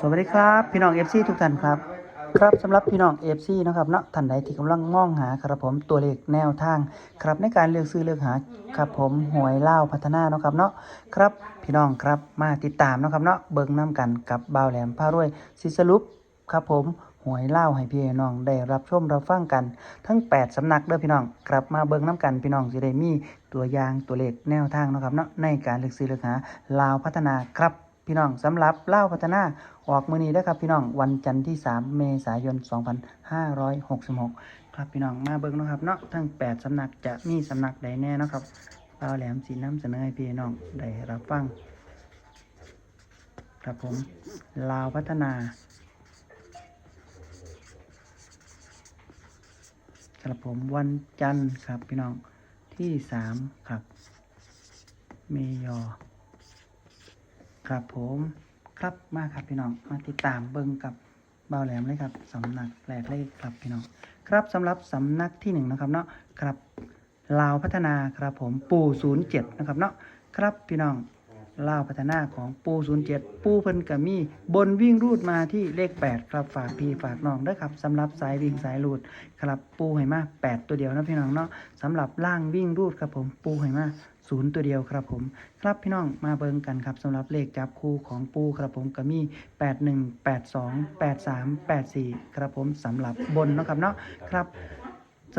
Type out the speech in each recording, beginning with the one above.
สวัสดีครับ พี่น้อง FC ทุกท่านครับ ครับสำหรับพี่น้อง FC นะครับเนาะท่านใดที่กำลังมองหาครับผมตัวเลขแนวทางครับในการเลือกซื้อเลือกหาครับผมหวยเล่าพัฒนาเนาะครับเนาะครับพี่น้องครับมาติดตามเนาะครับเนาะเบิ่งน้กันกับบ่าวแหลมพารวยสิสรุปครับผมหวยเล่าให้พี่น้องได้รับชมรับฟังกัน ทั้ง 8สำนักเด้อพี่น้องกลับมาเบิ่งน้กันพี่น้องสิได้มีตัวอย่างตัวเลขแนวทางเนาะครับเนาะในการเลือกซื้อเลือกหาลาวพัฒนาครับ พี่น้องสำหรับเล่าพัฒนาออกมือนี้นะครับพี่น้องวันจันทร์ที่ 3 เมษายน 2566 ครับพี่น้องมาเบิ่งนะครับเนาะทั้ง 8สำนักจะมีสำนักใดแน่นะครับเปาแหลมสีน้ำเสนอให้พี่น้องได้รับฟังครับผมลาวพัฒนาครับผมวันจันทร์ครับพี่น้องที่สามครับ เมยอ ครับผมครับมาครับพี่น้องมาติดตามเบิ้งกับเบาแหลมเลยครับสำนักแรกเลยครับพี่น้องครับสำหรับสำนักที่หนึ่งนะครับเนาะครับลาวพัฒนาครับผมปูศูนย์เจ็ดนะครับเนาะครับพี่น้อง เล่าพัฒนาของปูศูนย์เจ็ดปูเพิ่นกะมี บนวิ่งรูดมาที่เลขแปดครับฝากพี่ฝากน้องด้วยครับสำหรับสายวิ่งสายรูดครับปูไหมาแปดตัวเดียวนะพี่น้องเนาะสำหรับล่างวิ่งรูดครับผมปูไหมาศูนย์ตัวเดียวครับผม ครับพี่น้องมาเบิ่งกันครับสำหรับเลขจับคู่ของปูครับผมก็มี 8 1 8 2 8 3 8 4 ครับผมสำหรับบนเนาะครับเนาะครับ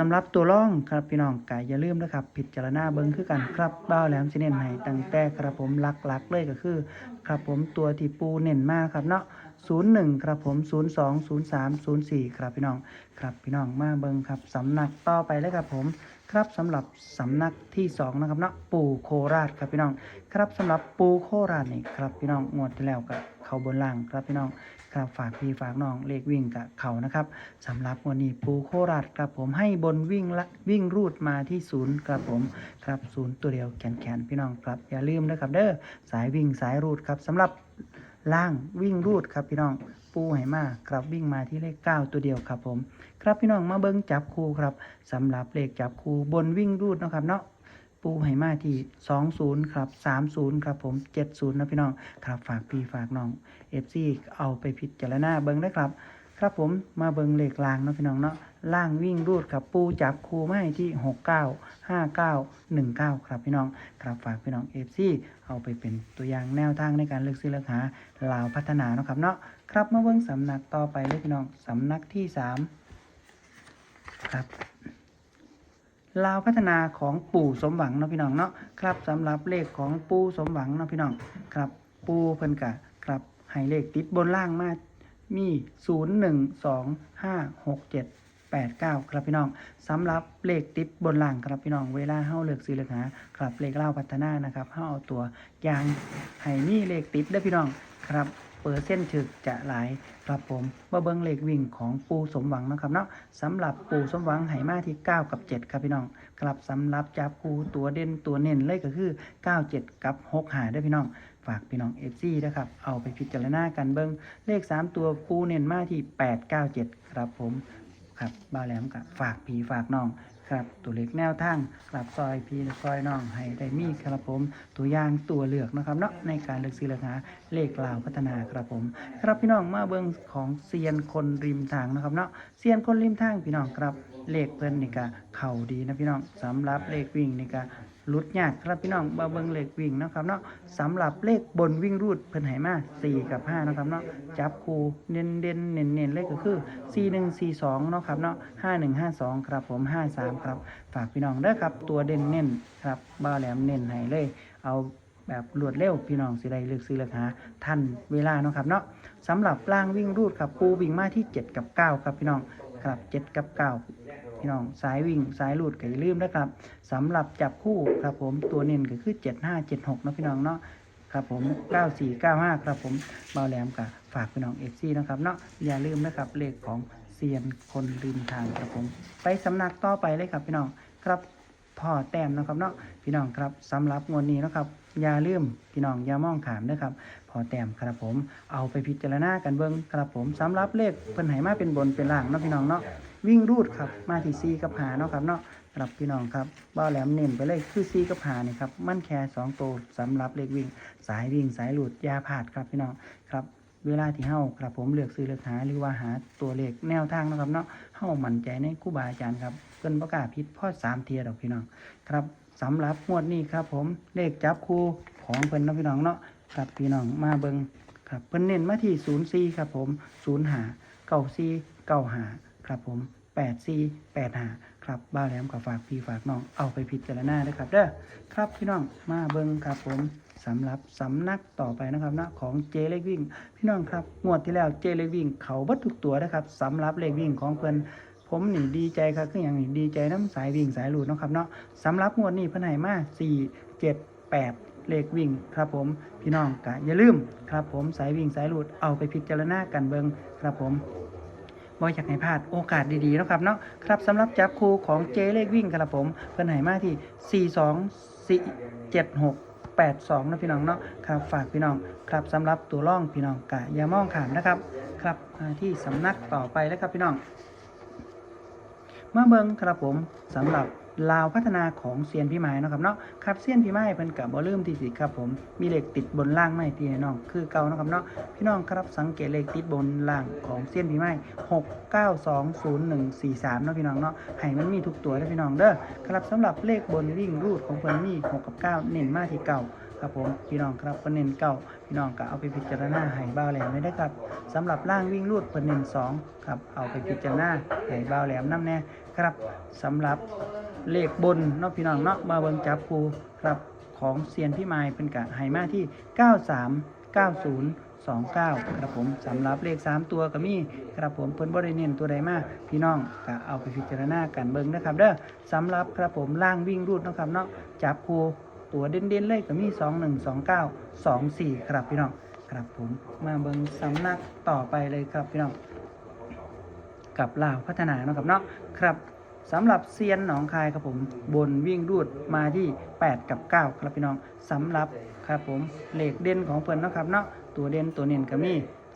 สำหรับตัวร่องครับพี่น้องกายอย่าลืมนะครับพิดจารณาเบิ่งคือกันครับบ้าแหลมสิเน้นให้ตั้งแต่ครับผมหลักๆเลยก็คือ ครับผมตัวที่ปูเน้นมากครับเนาะ01 ครับผม 02 03 04 ครับพี่น้อง ครับพี่น้องมาเบิงครับสำนักต่อไปเลยครับผม ครับสำหรับสำนักที่สองนะครับเนาะปู่โคราชครับพี่น้อง ครับสำหรับปู่โคราชนี่ครับพี่น้องงวดที่แล้วกับ เขาบนล่างครับพี่น้องครับฝากพี่ฝากน้องเลขวิ่งกับเขานะครับสำหรับวันนี้ปูโคราชครับผมให้บนวิ่งละวิ่งรูดมาที่ศูนย์ครับผมครับศูนย์ตัวเดียวแขนแขนพี่น้องครับอย่าลืมนะครับเด้อสายวิ่งสายรูดครับสำหรับล่างวิ่งรูดครับพี่น้องปูไหมาครับวิ่งมาที่เลข 9 ตัวเดียวครับผม ครับพี่น้องมาเบิ้งจับคู่ครับสำหรับเลขจับคู่บนวิ่งรูดนะครับเนาะ ปูไหมาที่20ครับ30ครับผม70นะพี่น้องครับฝากพี่ฝากน้อง FC เอาไปพิจารณาเบิ้งได้ครับ ครับผมมาเบิ้งเลขลางนะพี่น้องเนาะล่างวิ่งรูดครับปูจับคู่มาให้ที่69 59 19ครับพี่น้องครับฝากพี่น้อง FC เอาไปเป็นตัวอย่างแนวทางในการเลือกซื้อเลือกหาลาวพัฒนาเนาะครับเนาะครับมาเบิ่งสำนักต่อไปเลยพี่น้องสำนักที่สามครับ ลาวพัฒนาของปู่สมหวังเนาะพี่น้องเนาะครับสำหรับเลขของปู่สมหวังเนาะพี่น้องครับปู่เพิ่นกะครับให้เลขติดบนล่างมามีศูนย์หนึ่งสองห้าหกเจ็ดแปดเก้าครับพี่น้องสำหรับเลขติดบนล่างครับพี่น้องเวลาเฮาเลือกซื้อเลือกหาครับเลขเล่าวพัฒนานะครับเฮาเอาตัวอย่างให้มีเลขติดเด้พี่น้องครับ เปอร์เซ็นต์ถึกจะหลายครับผมมาเบิ้งเลขวิ่งของปูสมหวังนะครับเนาะสำหรับปูสมหวังไหมาที่ 9 กับ 7 ครับพี่น้องครับสำหรับจับปูตัวเด่นตัวเน้นเลยก็คือ 9 7 กับ 6 หาได้พี่น้อง ฝากพี่น้องเอฟซีนะครับ เอาไปพิจารณากันเบิ้งเลข 3 ตัวปูเน้นมาที่ 8 9 7 ครับผมครับบ้าแหลมกับฝากพี่ฝากน้อง ครับตัวเล็กแนวทางกลับซอยพี่ซอยน้องให้ได้มีครับผม ตัวอย่างตัวเลือกนะครับเนาะในการเลือกซื้อราคาเลขลาวพัฒนาครับผม ครับพี่น้องมาเบิ้งของเซียนคนริมทางนะครับเนาะเซียนคนริมทางพี่น้องครับ เลขเพิ่นนี่ก็เข่าดีนะพี่น้องสำหรับเลขวิ่งนี่ก็ลุดยากครับพี่น้องมาเบิ่งเลขวิ่งนะครับเนาะสำหรับเลขบนวิ่งรูดเพิ่นให้มา4 กับ5นะครับเนาะจับคู่เน้นเด่นๆเน้นเลขก็คือ 4 1 4 2เนาะครับเนาะ5 1 5 2 ครับผม 5 3 ครับ ฝากพี่น้องเด้อครับ ตัวเด่นเน้นครับบ้าแหลมเน้นให้เลย เอาแบบรวดเร็วพี่น้องสิได้เลือกซื้อเลือกหาทันเวลาเนาะครับเนาะสำหรับล่างวิ่งรูดครับปูวิ่งมาที่ 7 กับ 9 ครับพี่น้องครับ 7 กับ 9 พี่น้องสายวิ่งสายรูดก็อย่าลืมนะครับสำหรับจับคู่ครับผมตัวเน้นก็คือ 7 5 7 6นะพี่น้องเนาะครับผม 94 95 ครับผมเบาแหลมกับฝากพี่น้อง FC นะครับเนาะอย่าลืมนะครับเลขของเซียนคนริมทางครับผม ไปสำนักต่อไปเลยครับพี่น้องครับพ่อแต้มนะครับเนาะพี่น้องครับสำหรับงวดนี้นะครับอย่าลืมพี่น้องอย่ามองขามนะครับพอแต้มครับผมเอาไปพิจารณากันเบิ้งครับผมสำหรับเลขเพิ่นให้มาเป็นบนเป็นล่างเนาะพี่น้องเนาะ วิ่งรูดครับมาที่ซีกับหาเนาะครับเนาะครับพี่น้องครับบ้าแหลมเน้นไปเลยคือซีกับหานี่ครับมั่นแค่สองตัวสำหรับเลขวิ่ง สายวิ่งสายหลุดยาผาดครับพี่น้องครับเวลาที่เฮาครับผมเลือกซื้อเลือกหาหรือว่าหาตัวเลขแนวทางนะครับเนาะเฮามั่นใจในครูบาอาจารย์ครับเพิ่นบ่กล้าผิดพอสามเทียดอกพี่น้องครับสำหรับงวดนี้ครับผมเลขจับคู่ของเพิ่นเนะพี่น้องเนาะครับพี่น้องมาเบิงครับเพิ่นเน้นมาที่04ครับผม05 94 95 ครับผม84 85ครับบ้าแหลมกับฝากพี่ฝากน้องเอาไปพิจารณาด้วยครับเด้อครับพี่น้องมาเบิ่งครับผมสำหรับสำนักต่อไปนะครับนะของเจเล็กวิ่ง พี่น้องครับงวดที่แล้วเจเล็กวิ่ง เขาบัดทุกตัวนะครับสำหรับเลขวิ่งของเพิ่อนผมนี่ดีใจครับคืออย่างนี้ดีใจน้ำสายวิ่งสายหลุดนะครับเนาะสำหรับงวดนี้เพิ่นให้มา4 7 8เลขวิ่งครับผมพี่น้องกะอย่าลืมครับผมสายวิ่งสายหลุดเอาไปพิจารณากันเบิงครับผม บ่อยากให้พลาดโอกาสดีๆเนาะครับเนาะครับสำหรับจับคู่ของเจเลขวิ่งครับผมเพิ่นให้มาที่ 4 2 4 7 6 8 2นะพี่น้องเนาะครับฝากพี่น้องครับสำหรับตัวร่องพี่น้องกะอย่ามองขามนะครับครับที่สำนักต่อไปแล้วครับพี่น้อง มาเบิงครับผมสำหรับ ลาวพัฒนาของเซียนพี่ไม้เนาะครับเนาะครับเซียนพี่ไม้เป็นกับบอลืมที่สิครับผมมีเหล็กติดบนล่างไม้พี่น้องคือเก่าเนาะครับเนาะพี่น้องครับสังเกตเหล็กติดบนล่างของเซียนพี่ไม้หกเก้าสองศูนย์หนึ่งสี่สามเนาะพี่น้องเนาะให้มันมีทุกตัวนะพี่น้องเด้อครับสำหรับเลขบนวิ่งรูดของเพิ่นมีหกกับเก้าเน้นมาที่เก่าครับผมพี่น้องครับก็เน้นเก่าพี่น้องก็เอาไปพิจารณาให้บ้าแหลมไม่ได้ครับสำหรับล่างวิ่งรูดเพิ่นเน้นสองครับเอาไปพิจารณาให้บ้าแหลมน้ำแน่ครับสำหรับ เลขบนเนาะพี่น้องเนาะมาเบิ่งจับคูครับของเซียนพี่ไม้เป็นกะไหมาที่ 93 90 29 ครับผมสำหรับเลข 3 ตัวก็มีครับผมเพิ่นบ่ได้เน้นตัวใดมาพี่น้องก็เอาไปพิจารณากันเบิ่งนะครับเด้อสำหรับครับผมล่างวิ่งรูดนะครับเนาะจับคูตัวเด่นๆเลยก็มี 21 29 24 ครับพี่น้องครับผมมาเบิ่งสำนักต่อไปเลยครับพี่น้องกับลาวพัฒนานะครับเนาะครับ สำหรับเซียนหนองคายครับผม บนวิ่งรูดมาที่ 8 กับ 9 ครับพี่น้องสำหรับครับผมเลขเด่นของเพิ่นนะครับเนาะตัวเด่นตัวเน้นก็มี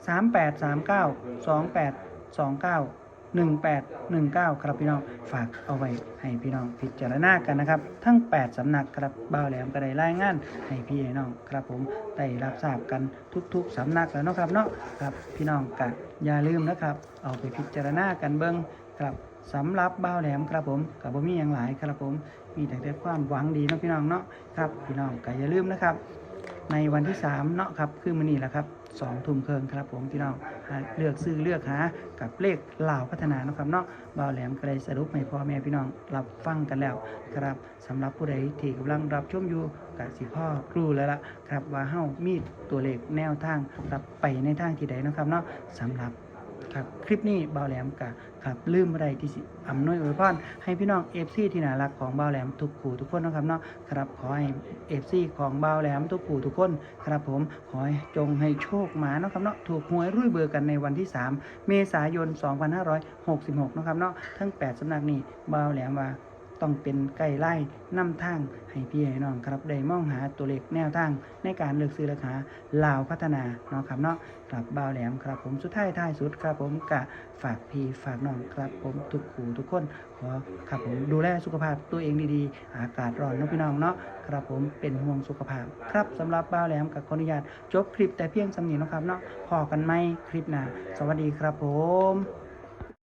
38 39 28 29 18 19 ครับพี่น้องฝากเอาไว้ให้พี่น้องพิจารณากันนะครับ ทั้ง 8สำนักครับบ่าวแหลมก็ได้รายงาน ให้พี่ให้น้องครับผมได้รับทราบกันทุก ๆสำนักแล้วนะครับเนาะครับพี่น้องกะอย่าลืมนะครับ เอาไปพิจารณากันเบิ้งครับ สำหรับบ่าวแหลมครับผมกับบ่มีอย่างหลายครับผม มีแต่แต่ความหวังดีเนาะพี่น้องเนาะครับพี่น้องก็อย่าลืมนะครับ ในวันที่3เนาะครับคือมื้อนี้แหละครับสองทุ่มเครึ่งครับผมพี่น้องเลือกซื้อเลือกหากับเลขลาวพัฒนานะครับเนาะบ่าวแหลมก็ได้สรุปให้พ่อแม่พี่น้องรับฟังกันแล้วครับสำหรับผู้ใดที่กำลังรับชมอยู่กับสิพ่อครูแล้วล่ะครับว่าเฮามีดตัวเลขแนวทางรับไปในทางที่ใดนะครับเนาะสำหรับ ครับคลิปนี้บ่าวแหลมกะครับลืมอะไรที่สิอำนวยอวยพรให้พี่น้องเอฟซีที่น่ารักของบ่าวแหลมทุกผู้ทุกคนนะครับเนาะครับขอให้เอฟซีของบ่าวแหลมทุกผู้ทุกคนครับผมขอให้จงให้โชคมาเนาะครับเนาะถูกหวยรุ่ยเบอร์กันในวันที่ 3 เมษายน 2566นะครับเนาะทั้ง 8สำนักนี้บ่าวแหลมว่า ต้องเป็นไก่ไล่นำทางให้พี่ให้น้องครับได้มองหาตัวเลขแนวทางในการเลือกซื้อราคาลาวพัฒนาเนาะครับเนาะครับบ่าวแหลมครับผมสุดท้ายท้ายสุดครับผมกะฝากพี่ฝากน้องครับผมทุกขู่ทุกคนขอครับผมดูแลสุขภาพตัวเองดีๆ อากาศร้อนนะพี่น้องเนาะครับผมเป็นห่วงสุขภาพ ครับสำหรับบ่าวแหลมกับขออนุญาตจบคลิปแต่เพียงสำเนีเนะครับเนาะพอกันไหมคลิปหน้าสวัสดีครับผม